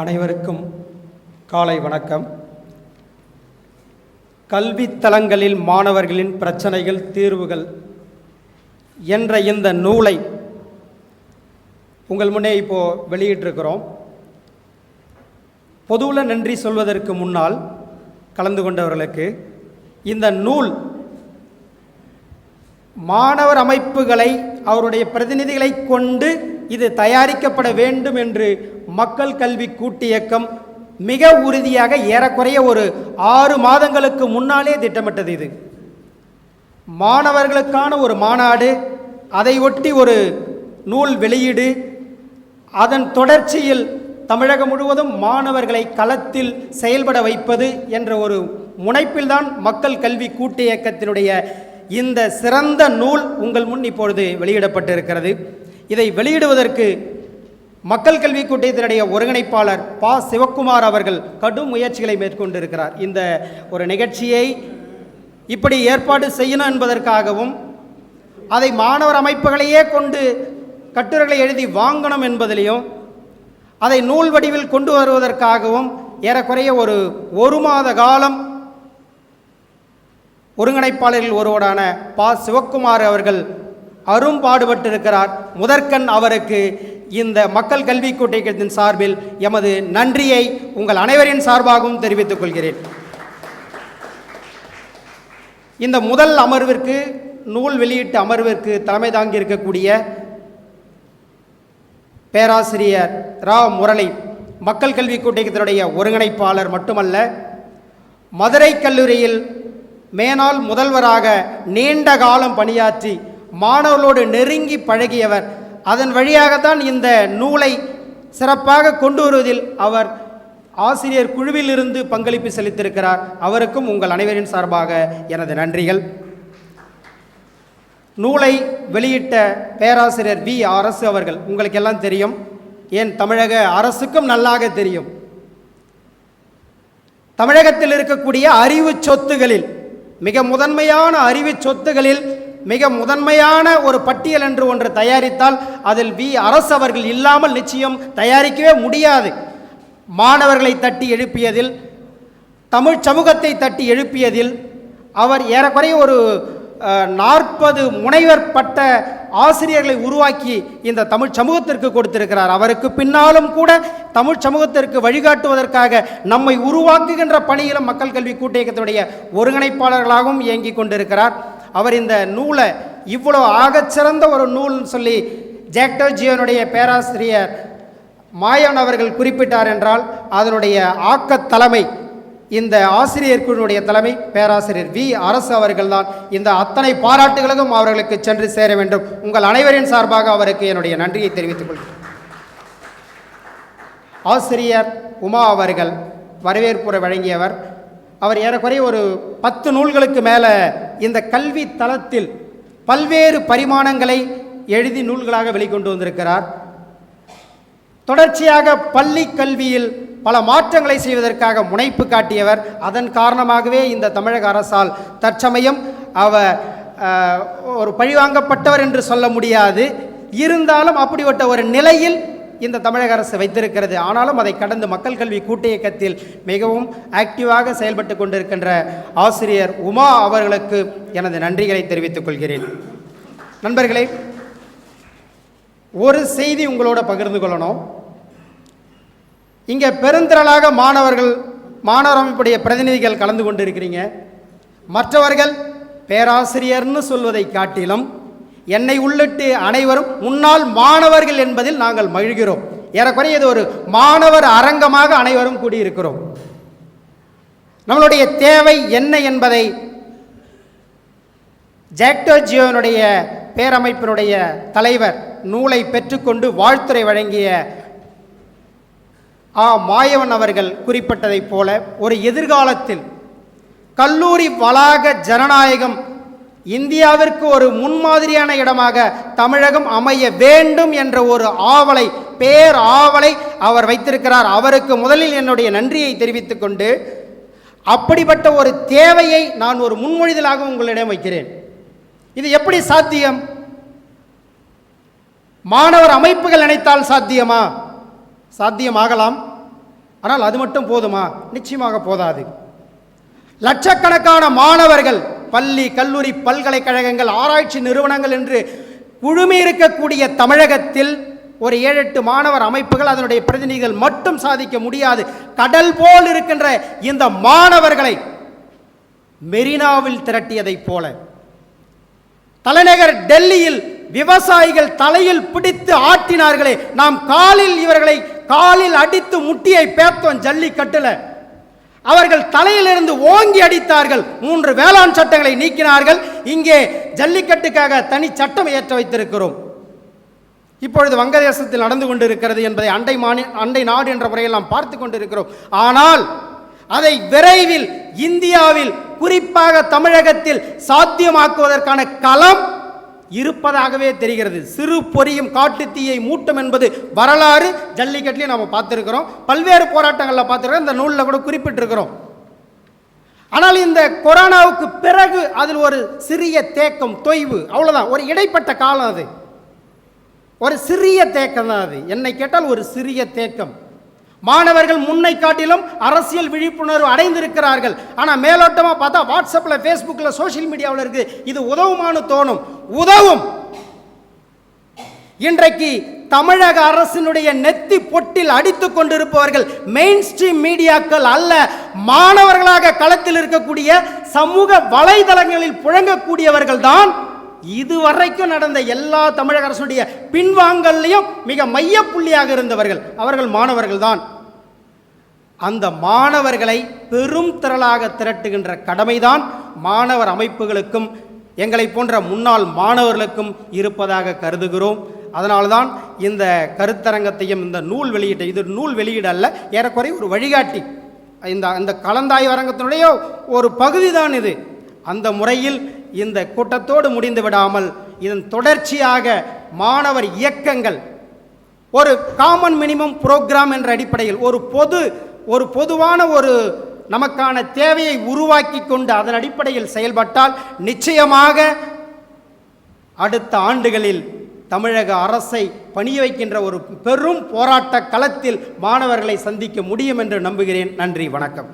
அனைவருக்கும் காலை வணக்கம். கல்வித்தலங்களில் மாணவர்களின் பிரச்சனைகள் தீர்வுகள் என்ற இந்த நூலை உங்கள் முன்னே இப்போது வெளியிட்டிருக்கிறோம். பொதுவில் நன்றி சொல்வதற்கு முன்னால் கலந்து கொண்டவர்களுக்கு இந்த நூல் மாணவர் அமைப்புகளை அவருடைய பிரதிநிதிகளை கொண்டு இது தயாரிக்கப்பட வேண்டும் என்று மக்கள் கல்வி கூட்டியக்கம் மிக உறுதியாக ஏறக்குறைய ஒரு ஆறு மாதங்களுக்கு முன்னாலே திட்டமிட்டது இது. மாணவர்களுக்கான ஒரு மாநாடு அதை ஒட்டி ஒரு நூல் வெளியீடு அதன் தொடர்ச்சியில் தமிழகம் முழுவதும் மாணவர்களை களத்தில் செயல்பட வைப்பது என்ற ஒரு முனைப்பில்தான் மக்கள் கல்வி கூட்டு இயக்கத்தினுடைய இந்த சிறந்த நூல் உங்கள் முன் இப்பொழுது வெளியிடப்பட்டிருக்கிறது. இதை வெளியிடுவதற்கு மக்கள் கல்வி கூட்டத்தினுடைய ஒருங்கிணைப்பாளர் பா. சிவக்குமார் அவர்கள் கடும் முயற்சிகளை மேற்கொண்டிருக்கிறார். இந்த ஒரு நிகழ்ச்சியை இப்படி ஏற்பாடு செய்யணும் என்பதற்காகவும் அதை மாணவர் அமைப்புகளையே கொண்டு கட்டுரைகளை எழுதி வாங்கணும் என்பதிலையும் அதை நூல் வடிவில் கொண்டு வருவதற்காகவும் ஏறக்குறைய ஒரு ஒரு மாத காலம் ஒருங்கிணைப்பாளர்கள் ஒருவரான பா. சிவக்குமார் அவர்கள் அரும்பாடுபட்டிருக்கிறார் முதற்கண் அவருக்கு இந்த மக்கள் கல்வி கூட்டத்தின் சார்பில் எமது நன்றியை உங்கள் அனைவரின் சார்பாகவும் தெரிவித்துக் கொள்கிறேன். இந்த முதல் அமர்விற்கு நூல் வெளியீட்டு அமர்விற்கு தலைமை தாங்கியிருக்கக்கூடிய பேராசிரியர் ரா. முரளி மக்கள் கல்வி கூட்டத்தினுடைய ஒருங்கிணைப்பாளர் மட்டுமல்ல மதுரை கல்லூரியில் மேனால் முதல்வராக நீண்ட காலம் பணியாற்றி மாணவர்களோடு நெருங்கி பழகியவர். அதன் வழியாகத்தான் இந்த நூலை சிறப்பாக கொண்டு வருவதில் அவர் ஆசிரியர் குழுவிலிருந்து பங்களிப்பு செலுத்தியிருக்கிறார். அவருக்கும் உங்கள் அனைவரின் சார்பாக எனது நன்றிகள். நூலை வெளியிட்ட பேராசிரியர் வி. அரசு அவர்கள் உங்களுக்கெல்லாம் தெரியும். ஏன் தமிழக அரசுக்கும் நல்லாக தெரியும். தமிழகத்தில் இருக்கக்கூடிய அறிவு சொத்துகளில் மிக முதன்மையான அறிவு சொத்துகளில் மிக முதன்மையான ஒரு பட்டியல் என்று ஒன்று தயாரித்தால் அதில் வி அரசு அவர்கள் இல்லாமல் நிச்சயம் தயாரிக்கவே முடியாது. மாணவர்களை தட்டி எழுப்பியதில் தமிழ் சமூகத்தை தட்டி எழுப்பியதில் அவர் ஏறக்குறைய ஒரு நாற்பது முனைவர் பட்ட ஆசிரியர்களை உருவாக்கி இந்த தமிழ் சமூகத்திற்கு கொடுத்திருக்கிறார். அவருக்கு பின்னாலும் கூட தமிழ் சமூகத்திற்கு வழிகாட்டுவதற்காக நம்மை உருவாக்குகின்ற பணியிலும் மக்கள் கல்வி கூட்டியக்கத்துடைய ஒருங்கிணைப்பாளர்களாகவும் இயங்கிக் கொண்டிருக்கிறார். அவர் இந்த நூலை இவ்வளோ ஆகச்சிறந்த ஒரு நூல்னு சொல்லி ஜாக்டோஜியோனுடைய பேராசிரியர் மாயவன் அவர்கள் குறிப்பிட்டார் என்றால் அதனுடைய ஆக்கத் தலைமை இந்த ஆசிரியர் குழுவுடைய தலைமை பேராசிரியர் வி. அரசு அவர்கள்தான். இந்த அத்தனை பாராட்டுகளுக்கும் அவர்களுக்கு சென்று சேர வேண்டும். உங்கள் அனைவரின் சார்பாக அவருக்கு என்னுடைய நன்றியை தெரிவித்துக் கொள்கிறேன். ஆசிரியர் உமா அவர்கள் வரவேற்புரை வழங்கியவர். அவர் ஏறக்குறைய ஒரு பத்து நூல்களுக்கு மேலே இந்த கல்வி தளத்தில் பல்வேறு பரிமாணங்களை எழுதி நூல்களாக வெளிக்கொண்டு வந்திருக்கிறார். தொடர்ச்சியாக பள்ளி கல்வியில் பல மாற்றங்களை செய்வதற்காக முனைப்பு காட்டியவர். அதன் காரணமாகவே இந்த தமிழக அரசால் தற்சமயம் அவர் ஒரு பழிவாங்கப்பட்டவர் என்று சொல்ல முடியாது. இருந்தாலும் அப்படிப்பட்ட ஒரு நிலையில் இந்த தமிழக அரசு வைத்திருக்கிறது. ஆனாலும் அதை கடந்து மக்கள் கல்வி கூட்டு இயக்கத்தில் மிகவும் ஆக்டிவாக செயல்பட்டு கொண்டிருக்கின்ற ஆசிரியர் உமா அவர்களுக்கு எனது நன்றிகளை தெரிவித்துக் கொள்கிறேன். நண்பர்களே ஒரு செய்தி உங்களோட பகிர்ந்து கொள்ளணும். இங்கே பெருந்திரளாக மாணவர்கள் மாணவர் அமைப்புடைய பிரதிநிதிகள் கலந்து கொண்டு இருக்கிறீங்க மற்றவர்கள் பேராசிரியர்னு சொல்வதை காட்டிலும் என்னை உள்ளிட்டு அனைவரும் முன்னாள் மாணவர்கள் என்பதில் நாங்கள் மகிழ்கிறோம். ஏறக்குறைய இது ஒரு மாணவர் அரங்கமாக அனைவரும் கூடியிருக்கிறோம். நம்மளுடைய தேவை என்ன என்பதை ஜாக்டோஜியோனுடைய பேரமைப்பினுடைய தலைவர் நூலை பெற்றுக்கொண்டு வாழ்த்துறை வழங்கிய ஆ. மாயவன் அவர்கள் குறிப்பிட்டதைப் போல ஒரு எதிர்காலத்தில் கல்லூரி வளாக ஜனநாயகம் இந்தியாவிற்கு ஒரு முன்மாதிரியான இடமாக தமிழகம் அமைய வேண்டும் என்ற ஒரு ஆவலை பேர் ஆவலை அவர் வைத்திருக்கிறார். அவருக்கு முதலில் என்னுடைய நன்றியை தெரிவித்துக் கொண்டு அப்படிப்பட்ட ஒரு தேவையை நான் ஒரு முன்மொழிதலாக உங்களிடம் வைக்கிறேன். இது எப்படி சாத்தியம்? மாணவர் அமைப்புகள் நினைத்தால் சாத்தியமா? சாத்தியமாகலாம். ஆனால் அது மட்டும் போதுமா? நிச்சயமாக போதாது. லட்சக்கணக்கான மாணவர்கள் பள்ளி கல்லூரி பல்கலைக்கழகங்கள் ஆராய்ச்சி நிறுவனங்கள் என்று குழுமி இருக்கக்கூடிய தமிழகத்தில் ஒரு ஏழு எட்டு மாணவர் அமைப்புகள் அதனுடைய பிரதிநிதிகள் மட்டும் சாதிக்க முடியாது. கடல் போல் இருக்கின்ற இந்த மாணவர்களை மெரினாவில் திரட்டியதைப் போல. தலைநகர் டெல்லியில் விவசாயிகள் தலையில் பிடித்து ஆட்டினார்களே நாம் காலில் இவர்களை காலில் அடித்து முட்டியை பேத்தோம் ஜல்லிக்கட்டுல. அவர்கள் தலையிலிருந்து ஓங்கி அடித்தார்கள். மூன்று வேளாண் சட்டங்களை நீக்கினார்கள். இங்கே ஜல்லிக்கட்டுக்காக தனி சட்டம் ஏற்ற வைத்திருக்கிறோம். இப்பொழுது வங்கதேசத்தில் நடந்து கொண்டிருக்கிறது என்பதை அண்டை மாநில அண்டை நாடு என்ற முறையில் நாம் பார்த்து கொண்டிருக்கிறோம். ஆனால் அதை விரைவில் இந்தியாவில் குறிப்பாக தமிழகத்தில் சாத்தியமாக்குவதற்கான களம் இருப்பதாகவே தெரிகிறது. சிறு பொரியும் காட்டுத்தீயை மூட்டும் என்பது வரலாறு. ஜல்லிக்கட்டுலையும் நம்ம பார்த்துருக்கிறோம். பல்வேறு போராட்டங்களில் பார்த்துருக்கோம் இந்த நூலில் கூட குறிப்பிட்டிருக்கிறோம். ஆனால் இந்த கொரோனாவுக்கு பிறகு அதில் ஒரு சிறிய தேக்கம் தொய்வு அவ்வளோதான் ஒரு இடைப்பட்ட காலம் அது. ஒரு சிறிய தேக்கம் தான் அது. என்னை கேட்டால் ஒரு சிறிய தேக்கம். மாணவர்கள் முன்னை காட்டிலும் அரசியல் விழிப்புணர்வு அடைந்திருக்கிறார்கள். ஆனால் மேலோட்டமாக பார்த்தா வாட்ஸ்அப்பில் ஃபேஸ்புக்கில் சோஷியல் மீடியாவில் இருக்கு. இது உதவுமானு தோணும். உதவும். இன்றைக்கு தமிழக அரசினுடைய நெத்தி பொட்டில் அடித்துக் கொண்டிருப்பவர்கள் மெயின் ஸ்ட்ரீம் மீடியாக்கள் அல்ல. மாணவர்களாக களத்தில் இருக்கக்கூடிய சமூக வலைதளங்களில் புழங்கக்கூடியவர்கள் தான் இதுவரைக்கும் நடந்த எல்லா தமிழக அரசுடைய பின்வாங்கல்லையும் மிக மையப்புள்ளியாக இருந்தவர்கள் அவர்கள் மாணவர்கள் தான் அந்த மாணவர்களை பெரும் திரளாக திரட்டுகின்ற கடமைதான் மாணவர் அமைப்புகளுக்கும் எங்களை போன்ற முன்னாள் மாணவர்களுக்கும் இருப்பதாக கருதுகிறோம். அதனால்தான் இந்த கருத்தரங்கத்தையும் இந்த நூல் வெளியீட்டை இது நூல் வெளியீடு அல்ல ஏறக்குறைய ஒரு வழிகாட்டி. இந்த இந்த கலந்தாய்வரங்கத்தினுடைய ஒரு பகுதி தான் இது. அந்த முறையில் இந்த கூட்டத்தோடு முடிந்து விடாமல் இதன் தொடர்ச்சியாக மாணவர் இயக்கங்கள் ஒரு காமன் மினிமம் புரோகிராம் என்ற அடிப்படையில் ஒரு பொது ஒரு பொதுவான ஒரு நமக்கான தேவையை உருவாக்கி கொண்டு அதன் அடிப்படையில் செயல்பட்டால் நிச்சயமாக அடுத்த ஆண்டுகளில் தமிழக அரசை பணிய வைக்கின்ற ஒரு பெரும் போராட்ட களத்தில் மாணவர்களை சந்திக்க முடியும் என்று நம்புகிறேன். நன்றி வணக்கம்.